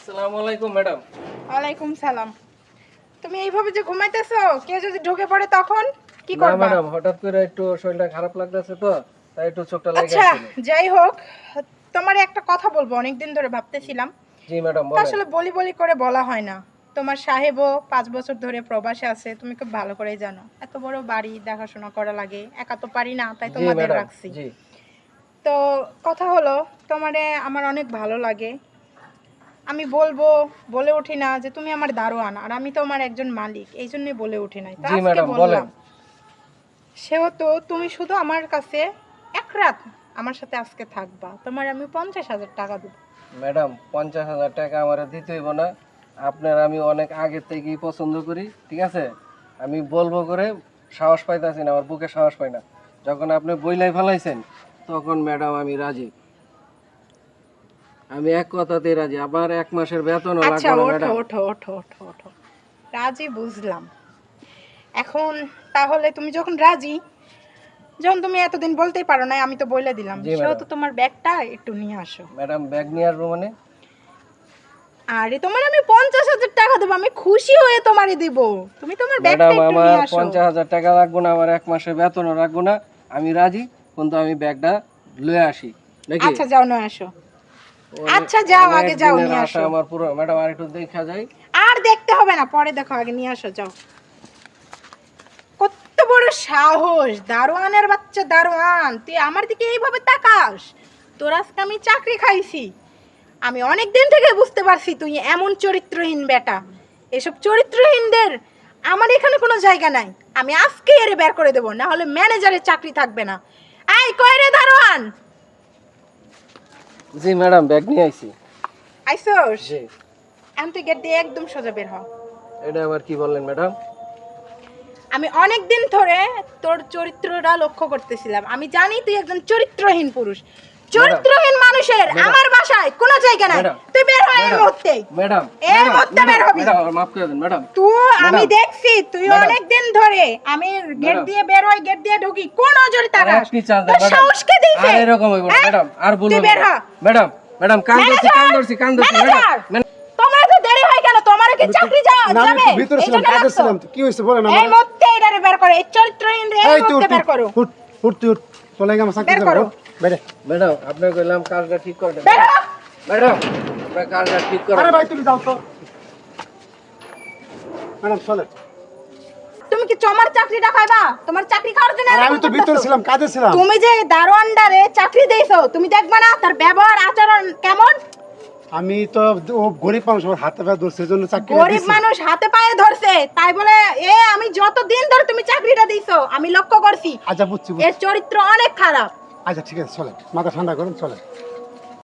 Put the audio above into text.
আসসালামু আলাইকুম ম্যাডাম। ওয়ালাইকুম সালাম। তুমি এইভাবে যে ঘুমাইতেছো কেউ যদি ঢুকে পড়ে তখন কি করবা? ম্যাডাম হঠাৎ করে একটু শরীরটা খারাপ লাগতেছে তো তাই একটু চোখটা লেগে আচ্ছা যাই হোক তোমার একটা কথা বলব অনেকদিন ধরে ভাবতেছিলাম। জি ম্যাডাম আসলে বলি বলি করে বলা হয় না। তোমার সাহেবও পাঁচ বছর ধরে প্রবাসে আছে তুমি খুব ভালো করেই জানো। এত বড় বাড়ি দেখাশোনা করা লাগে একা তো পারি না তাই তোমাদের রাখছি। তো কথা হলো তোমারে আমার অনেক ভালো লাগে আমি বলব বলে উঠি না যে তুমি আমার দারোয়ান আর আমি তো আমার একজন মালিক এই জন্যই বলে উঠি নাই। আজকে বললাম সেহেতু তুমি শুধু আমার কাছে এক রাত আমার সাথে আজকে থাকবা তোমার আমি পঞ্চাশ হাজার টাকা দেবো। ম্যাডাম পঞ্চাশ হাজার টাকা আমার দিতে হইব না। আপনার আমি অনেক আগে থেকেই পছন্দ করি ঠিক আছে? আমি বলব করে সাহস পাইতেছি না আমার বুকে সাহস পাই না। যখন আপনি বইলাই ফেলাইছেন তখন ম্যাডাম আমি রাজি। আমি এক কথাতেই রাজি আবার এক মাসের বেতনও আচ্ছা ওঠো ওঠো ওঠো ওঠো ওঠো। রাজি বুঝলাম। এখন তাহলে তুমি যখন রাজি যখন তুমি এতদিন বলতেই পারো না আমি তো বলে দিলাম। সেহেতু তোমার ব্যাগটা একটু নিয়ে আসো। ম্যাডাম ব্যাগ নিয়ে আসব মানে? আরে তোমার আমি পঞ্চাশ হাজার টাকা দেবো আমি খুশি হয়ে তোমারে দিব। তুমি তোমার ব্যাগটা একটু নিয়ে আসো। পঞ্চাশ হাজার টাকা লাগবো না আমার এক মাসের বেতনও রাখব না আমি রাজি কিন্তু আমি ব্যাগটা লয়ে আসি। আচ্ছা যাও নয় আসো। আচ্ছা যাও আগে যাও নিয়ে আসো। আমার পুরো ম্যাডাম আর একটু দেখা যায়। আর দেখতে হবে না পরে দেখো আগে নিয়ে আসো যাও। কত বড় সাহস দারোয়ানের বাচ্চা দারোয়ান তুই আমার দিকে এইভাবে তাকাস? তোর আজকে আমি চাকরি খাইছি। আমি অনেক দিন থেকে বুঝতে পারছি তুই এমন চরিত্রহীন বেটা। এসব চরিত্রহীনদের আমার এখানে কোনো জায়গা নাই। আমি আজকে এরে বের করে দেবো না হলে ম্যানেজারের চাকরি থাকবে না। আই কয় রে দারোয়ান? জি ম্যাডাম ব্যাগ নিয়ে আইছি। আইসোস? জি। আমি তুই গেট দিয়ে একদম সোজা বের হ। এটা আবার কি বললেন ম্যাডাম? আমি অনেক দিন ধরে তোর চরিত্রটা লক্ষ্য করতেছিলাম। আমি জানি তুই একজন চরিত্রহীন পুরুষ। চরিত্রহীন মানুষের আমার বাসায় কোনো জায়গা নাই। তুই বের হয় এই ম্যাডাম, মুহূর্তে। ম্যাডাম এই ম্যাডাম, মুহূর্তে বের হবি। ম্যাডাম, মাফ করে দেন ম্যাডাম। তুই আমি দেখছি তুই। অনেক দিন ধরে আমি গেট দিয়ে বের হই গেট দিয়ে ঢুকি। কোন নজরে তাকাস আপনি চান ম্যাডাম। সাহস কে আর এরকম হইব হ্যাঁ? ম্যাডাম আর বলুন তুই বের হ। ম্যাডাম ম্যাডাম কান ধরছি কান ধরছি কান ধরছি ম্যাডাম। তোমার তো দেরি হয় কেন তোমার কি চাকরি যা যাবে? ভিতরে ছিলাম জন্য কাজে রাখছো? ছিলাম। তো কি হয়েছে বলেন এই আমার এটারে বের করো এই চরিত্রহীন রে এই এই বের করো। উঠ উঠ তুই চলে গেলাম চাকরি করো। বেরে ম্যাডাম আপনাকে কইলাম কাজটা ঠিক করে দেন। ম্যাডাম আপনার কাজটা ঠিক করে আরে ভাই তুমি যাও তো। ম্যাডাম চলে তুমি কি তোমার চাকরিটা খাইবা তোমার চাকরি খাওয়ার জন্য আর আমি তো ভিতরে ছিলাম কাজে ছিলাম। তুমি যে দারোয়ানদারে চাকরি দিয়েছ তুমি দেখবা না তার ব্যবহার আচরণ কেমন? আমি তো ও গরিব মানুষ হাতে পায়ে ধরছে জন্য চাকরি গরিব মানুষ হাতে পায়ে ধরছে তাই বলে এ আমি যত দিন ধরে তুমি চাকরিটা দিছো আমি লক্ষ্য করছি। আচ্ছা বুঝছি বুঝছি। এর চরিত্র অনেক খারাপ। আচ্ছা ঠিক আছে চলে মাথা ঠান্ডা করুন চলে